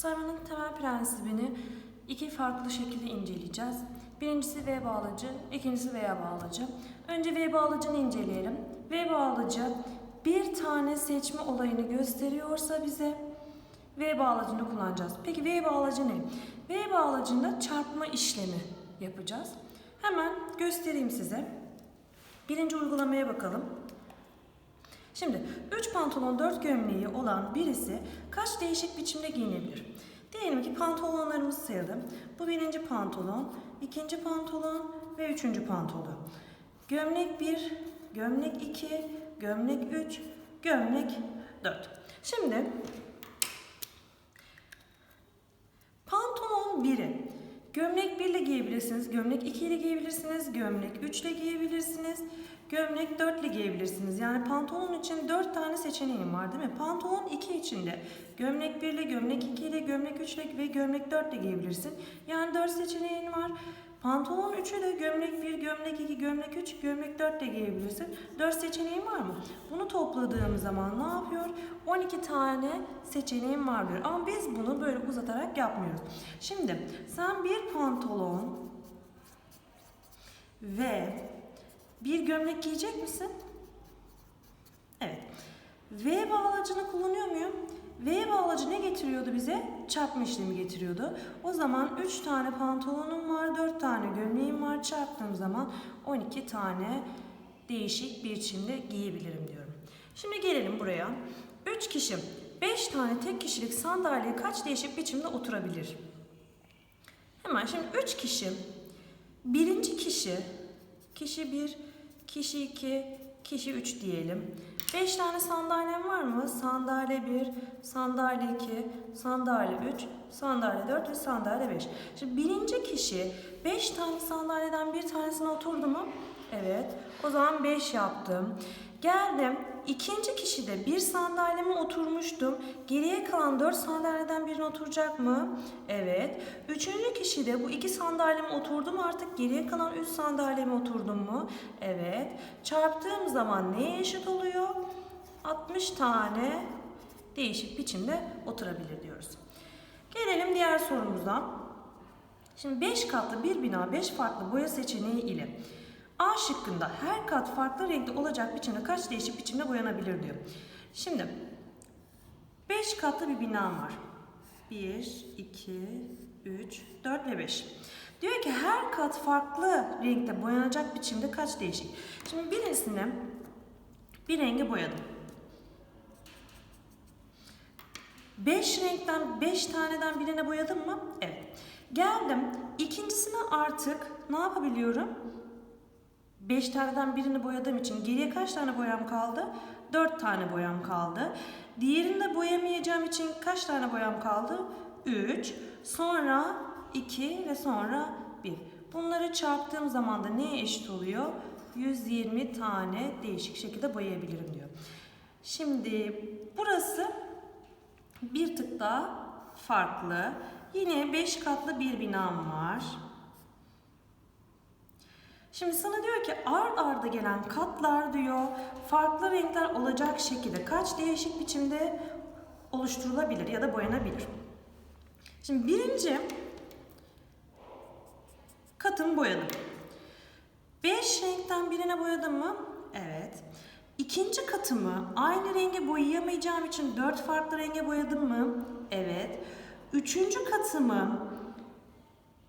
Sarmanın temel prensibini iki farklı şekilde inceleyeceğiz. Birincisi V bağlacı, ikincisi veya bağlacı. Önce V bağlacını inceleyelim. V bağlacı bir tane seçme olayını gösteriyorsa bize V bağlacını kullanacağız. Peki V bağlacı ne? V bağlacında çarpma işlemi yapacağız. Hemen göstereyim size. Birinci uygulamaya bakalım. Şimdi 3 pantolon 4 gömleği olan birisi kaç değişik biçimde giyinebilir? Diyelim ki pantolonlarımızı sayalım. Bu birinci pantolon, ikinci pantolon ve üçüncü pantolon. Gömlek 1, gömlek 2, gömlek 3, gömlek 4. Şimdi pantolon 1'i gömlek 1 ile giyebilirsiniz, gömlek 2 ile giyebilirsiniz, gömlek 3 ile giyebilirsiniz, gömlek 4 ile giyebilirsiniz. Yani pantolon için 4 tane seçeneğim var değil mi? Pantolon 2 içinde gömlek 1 ile, gömlek 2 ile, gömlek 3 ile ve gömlek 4 ile giyebilirsin. Yani 4 seçeneğin var. Pantolon 3'ü de gömlek 1, gömlek 2, gömlek 3, gömlek 4 ile giyebilirsin. 4 seçeneğin var mı? Bunu topladığım zaman ne yapıyor? 12 tane seçeneğim var diyor. Ama biz bunu böyle uzatarak yapmıyoruz. Şimdi sen bir pantolon ve bir gömlek giyecek misin? Evet. V bağlacını kullanıyor muyum? V bağlacı ne getiriyordu bize? Çarpma işlemi getiriyordu. O zaman 3 tane pantolonum var, 4 tane gömleğim var. Çarptığım zaman 12 tane değişik bir biçimde giyebilirim diyorum. Şimdi gelelim buraya. 3 kişi 5 tane tek kişilik sandalyeye kaç değişik biçimde oturabilir? Hemen şimdi 3 kişi birinci kişi kişi 1, kişi 2, kişi 3 diyelim. 5 tane sandalyem var mı? Sandalye 1, sandalye 2, sandalye 3, sandalye 4 ve sandalye 5. Şimdi birinci kişi 5 tane sandalyeden bir tanesine oturdu mu? Evet. O zaman 5 yaptım. Geldim. İkinci kişi de bir sandalyeme oturmuştum. Geriye kalan 4 sandalyeden birine oturacak mı? Evet. Üçüncü kişi de bu iki sandalyeme oturdu mu artık geriye kalan 3 sandalyeme oturdum mu? Evet. Çarptığım zaman neye eşit oluyor? 60 tane değişik biçimde oturabilir diyoruz. Gelelim diğer sorumuza. Şimdi 5 katlı bir bina 5 farklı boya seçeneği ile A şıkkında her kat farklı renkte olacak biçimde kaç değişik biçimde boyanabilir diyor. Şimdi 5 katlı bir binam var. 1, 2, 3, 4 ve 5. Diyor ki her kat farklı renkte boyanacak biçimde kaç değişik. Şimdi birincisini bir renge boyadım. 5 renkten 5 taneden birine boyadım mı? Evet. Geldim. İkincisine artık ne yapabiliyorum? 5 taneden birini boyadığım için geriye kaç tane boyam kaldı? 4 tane boyam kaldı. Diğerini de boyamayacağım için kaç tane boyam kaldı? 3. Sonra 2 ve sonra 1. Bunları çarptığım zaman da neye eşit oluyor? 120 tane değişik şekilde boyayabilirim diyor. Şimdi burası bir tık daha farklı. Yine 5 katlı bir binam var. Şimdi sana diyor ki ard arda gelen katlar diyor farklı renkler olacak şekilde kaç değişik biçimde oluşturulabilir ya da boyanabilir. Şimdi birinci katımı boyadım. Beş renkten birine boyadım mı? Evet. İkinci katımı aynı renge boyayamayacağım için dört farklı renge boyadım mı? Evet. Üçüncü katımı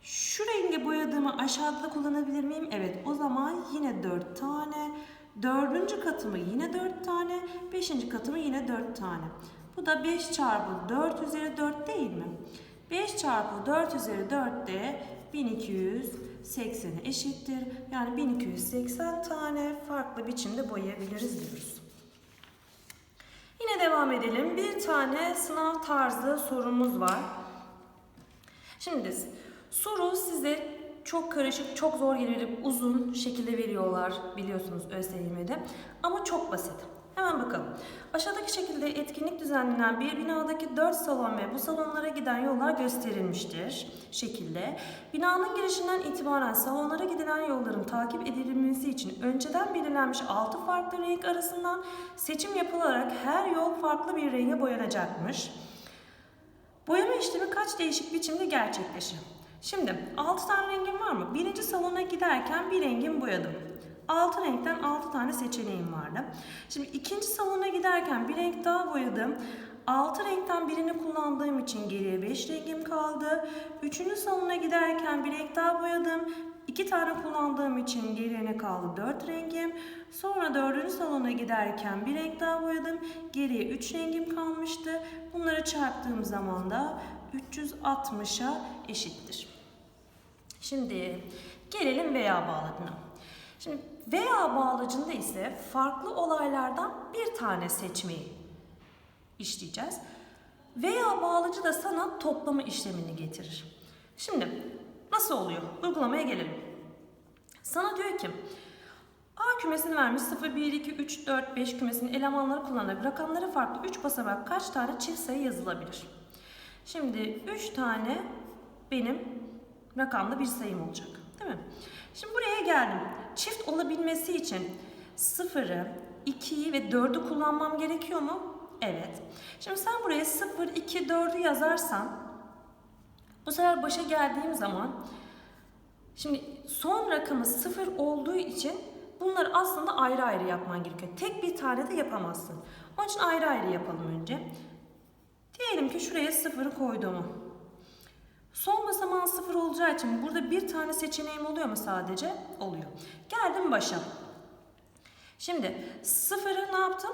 şu renge boyadığımı aşağıda kullanabilir miyim? Evet. O zaman yine 4 tane. Dördüncü katımı yine 4 tane. Beşinci katımı yine 4 tane. Bu da 5 çarpı 4 üzeri 4 değil mi? 5 çarpı 4 üzeri 4 de 1280'e eşittir. Yani 1280 tane farklı biçimde boyayabiliriz diyoruz. Yine devam edelim. Bir tane sınav tarzı sorumuz var. Şimdi soru size çok karışık, çok zor gelebilir, uzun şekilde veriyorlar biliyorsunuz ÖSYM'de ama çok basit. Hemen bakalım. Aşağıdaki şekilde etkinlik düzenlenen bir binadaki 4 salon ve bu salonlara giden yollar gösterilmiştir. Şekilde. Binanın girişinden itibaren salonlara gidilen yolların takip edilmesi için önceden belirlenmiş 6 farklı renk arasından seçim yapılarak her yol farklı bir renge boyanacakmış. Boyama işlemi kaç değişik biçimde gerçekleşir? Şimdi 6 tane rengim var mı? Birinci salona giderken bir rengim boyadım. 6 renkten 6 tane seçeneğim vardı. Şimdi ikinci salona giderken bir renk daha boyadım. 6 renkten birini kullandığım için geriye 5 rengim kaldı. Üçüncü salona giderken bir renk daha boyadım. 2 tane kullandığım için geriye ne kaldı? 4 rengim. Sonra dördüncü salona giderken bir renk daha boyadım. Geriye 3 rengim kalmıştı. Bunları çarptığım zaman da 360'a eşittir. Şimdi gelelim veya bağlacına. Şimdi veya bağlacında ise farklı olaylardan bir tane seçmeyi işleyeceğiz. Veya bağlacı da sana toplama işlemini getirir. Şimdi nasıl oluyor? Uygulamaya gelelim. Sana diyor ki A kümesini vermiş 0, 1, 2, 3, 4, 5 kümesinin elemanları kullanarak rakamları farklı 3 basamak kaç tane çift sayı yazılabilir? Şimdi 3 tane benim rakamlı bir sayım olacak. Değil mi? Şimdi buraya geldim. Çift olabilmesi için 0'ı, 2'yi ve 4'ü kullanmam gerekiyor mu? Evet. Şimdi sen buraya 0, 2, 4'ü yazarsan bu sefer başa geldiğim zaman şimdi son rakamı 0 olduğu için bunları aslında ayrı ayrı yapman gerekiyor. Tek bir tane de yapamazsın. Onun için ayrı ayrı yapalım önce. Diyelim ki şuraya 0'ı koyduğumu. Basamağın 0 olacağı için burada bir tane seçeneğim oluyor mu sadece? Oluyor. Geldim başa. Şimdi 0'ı ne yaptım?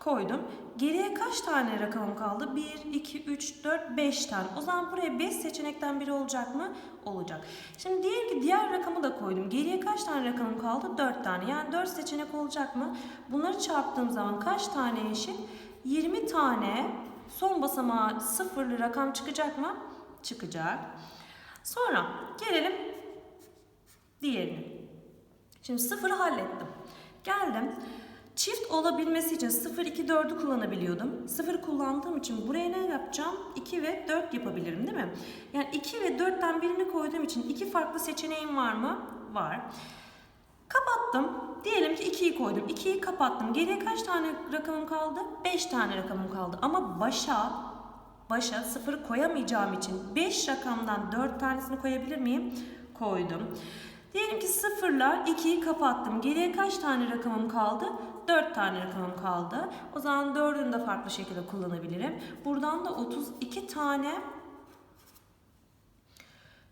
Koydum. Geriye kaç tane rakamım kaldı? 1, 2, 3, 4, 5 tane. O zaman buraya 5 seçenekten biri olacak mı? Olacak. Şimdi diyelim ki diğer rakamı da koydum. Geriye kaç tane rakamım kaldı? 4 tane. Yani 4 seçenek olacak mı? Bunları çarptığım zaman kaç tane eşit? 20 tane son basamağa sıfırlı rakam çıkacak mı? Çıkacak. Sonra gelelim diğerine. Şimdi sıfırı hallettim. Geldim. Çift olabilmesi için 0, 2, 4'ü kullanabiliyordum. 0 kullandığım için buraya ne yapacağım? 2 ve 4 yapabilirim değil mi? Yani 2 ve 4'ten birini koyduğum için iki farklı seçeneğim var mı? Var. Kapattım. Diyelim ki 2'yi koydum. 2'yi kapattım. Geriye kaç tane rakamım kaldı? 5 tane rakamım kaldı. Ama başa başa 0 koyamayacağım için 5 rakamdan 4 tanesini koyabilir miyim? Koydum. Diyelim ki 0 ile 2'yi kapattım. Geriye kaç tane rakamım kaldı? 4 tane rakamım kaldı. O zaman 4'ünü de farklı şekilde kullanabilirim. Buradan da 32 tane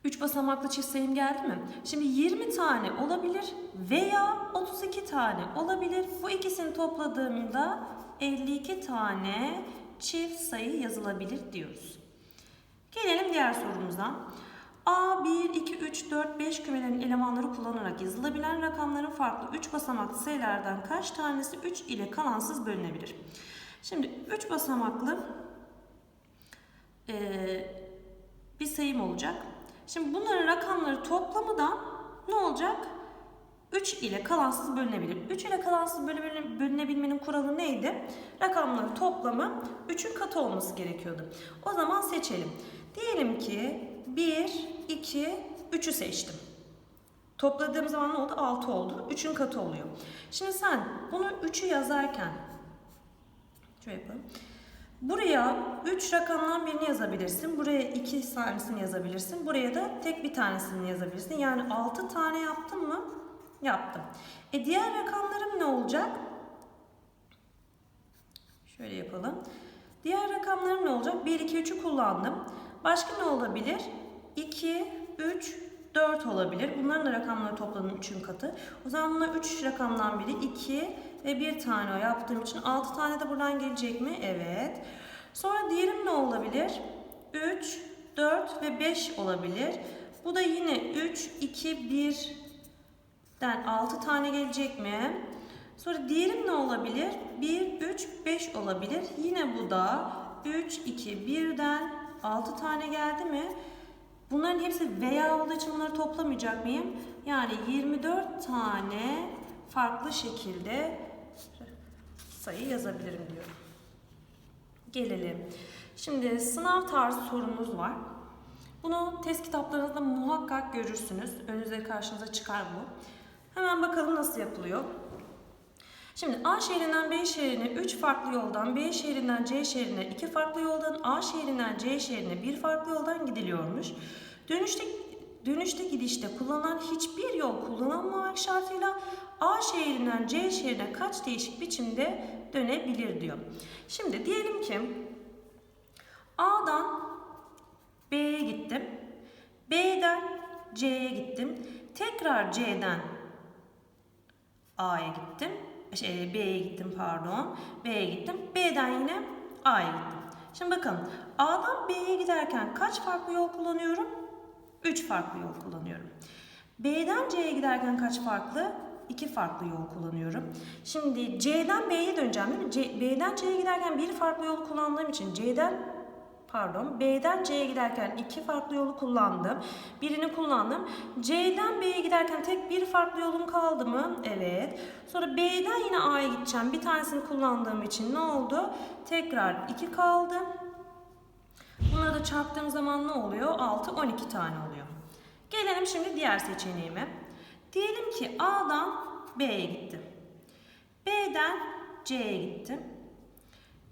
3 basamaklı çift sayım geldi mi? Şimdi 20 tane olabilir veya 32 tane olabilir. Bu ikisini topladığımda 52 tane çift sayı yazılabilir diyoruz. Gelelim diğer sorumuza. A, 1, 2, 3, 4, 5 kümelerin elemanları kullanarak yazılabilen rakamların farklı 3 basamaklı sayılardan kaç tanesi 3 ile kalansız bölünebilir? Şimdi 3 basamaklı eee, bir sayım olacak. Şimdi bunların rakamları toplamı da ne olacak? 3 ile kalansız bölünebilir. 3 ile kalansız bölünebil- bölünebilmenin kuralı neydi? Rakamların toplamı 3'ün katı olması gerekiyordu. O zaman seçelim. Diyelim ki 1, 2, 3'ü seçtim. Topladığım zaman ne oldu? 6 oldu. 3'ün katı oluyor. Şimdi sen bunu 3'ü yazarken şöyle yapalım. Buraya 3 rakamdan birini yazabilirsin. Buraya 2 tanesini yazabilirsin. Buraya da tek bir tanesini yazabilirsin. Yani 6 tane yaptın mı? Yaptım. E diğer rakamlarım ne olacak? Şöyle yapalım. Diğer rakamlarım ne olacak? 1, 2, 3'ü kullandım. Başka ne olabilir? 2, 3, 4 olabilir. Bunların da rakamları topladım 3'ün katı. O zaman buna 3 rakamdan biri 2 ve bir tane o yaptığım için 6 tane de buradan gelecek mi? Evet. Sonra diğerim ne olabilir? 3, 4 ve 5 olabilir. Bu da yine 3, 2, 1 den 6 tane gelecek mi? Sonra diğerim ne olabilir? 1, 3, 5 olabilir. Yine bu da 3, 2, 1'den 6 tane geldi mi? Bunların hepsi veya olduğu için bunları toplamayacak mıyım? Yani 24 tane farklı şekilde sayı yazabilirim diyorum. Gelelim. Şimdi sınav tarzı sorumuz var. Bunu test kitaplarınızda muhakkak görürsünüz. Önünüze karşınıza çıkar bu. Hemen bakalım nasıl yapılıyor. Şimdi A şehrinden B şehrine 3 farklı yoldan, B şehrinden C şehrine 2 farklı yoldan, A şehrinden C şehrine bir farklı yoldan gidiliyormuş. Dönüşte dönüşte gidişte kullanılan hiçbir yol kullanılmamak şartıyla A şehrinden C şehrine kaç değişik biçimde dönebilir diyor. Şimdi diyelim ki A'dan B'ye gittim. B'den C'ye gittim. Tekrar C'den A'ya gittim. Şey, B'ye gittim pardon. B'ye gittim. B'den yine A'ya gittim. Şimdi bakın A'dan B'ye giderken kaç farklı yol kullanıyorum? 3 farklı yol kullanıyorum. B'den C'ye giderken kaç farklı? 2 farklı yol kullanıyorum. Şimdi C'den B'ye döneceğim değil mi? C, B'den C'ye giderken bir farklı yol kullandığım için C'den pardon B'den C'ye giderken iki farklı yolu kullandım. Birini kullandım. C'den B'ye giderken tek bir farklı yolum kaldı mı? Evet. Sonra B'den yine A'ya gideceğim. Bir tanesini kullandığım için ne oldu? Tekrar 2 kaldı. Bunları da çarptığım zaman ne oluyor? 6, 12 tane oluyor. Gelelim şimdi diğer seçeneğime. Diyelim ki A'dan B'ye gittim. B'den C'ye gittim.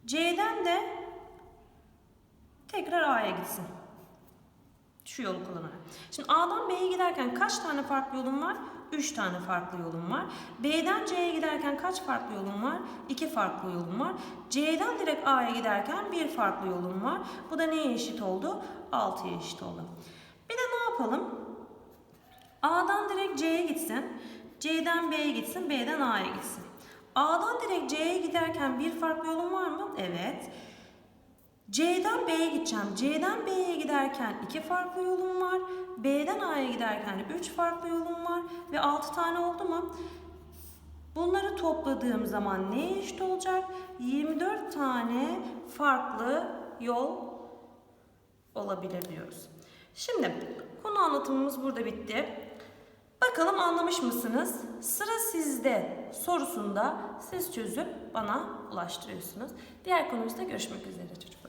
C'den de tekrar A'ya gitsin. Şu yolu kullanarak. Şimdi A'dan B'ye giderken kaç tane farklı yolum var? 3 tane farklı yolum var. B'den C'ye giderken kaç farklı yolum var? 2 farklı yolum var. C'den direkt A'ya giderken bir farklı yolum var. Bu da neye eşit oldu? 6'ya eşit oldu. Bir de ne yapalım? A'dan direkt C'ye gitsin. C'den B'ye gitsin. B'den A'ya gitsin. A'dan direkt C'ye giderken bir farklı yolum var mı? Evet. C'den B'ye gideceğim. C'den B'ye giderken iki farklı yolum var. B'den A'ya giderken de üç farklı yolum var. Ve 6 tane oldu mu? Bunları topladığım zaman neye eşit olacak? 24 tane farklı yol olabilir diyoruz. Şimdi konu anlatımımız burada bitti. Bakalım anlamış mısınız? Sıra sizde sorusunda siz çözüp bana ulaştırıyorsunuz. Diğer konumuzda görüşmek üzere çocuklar.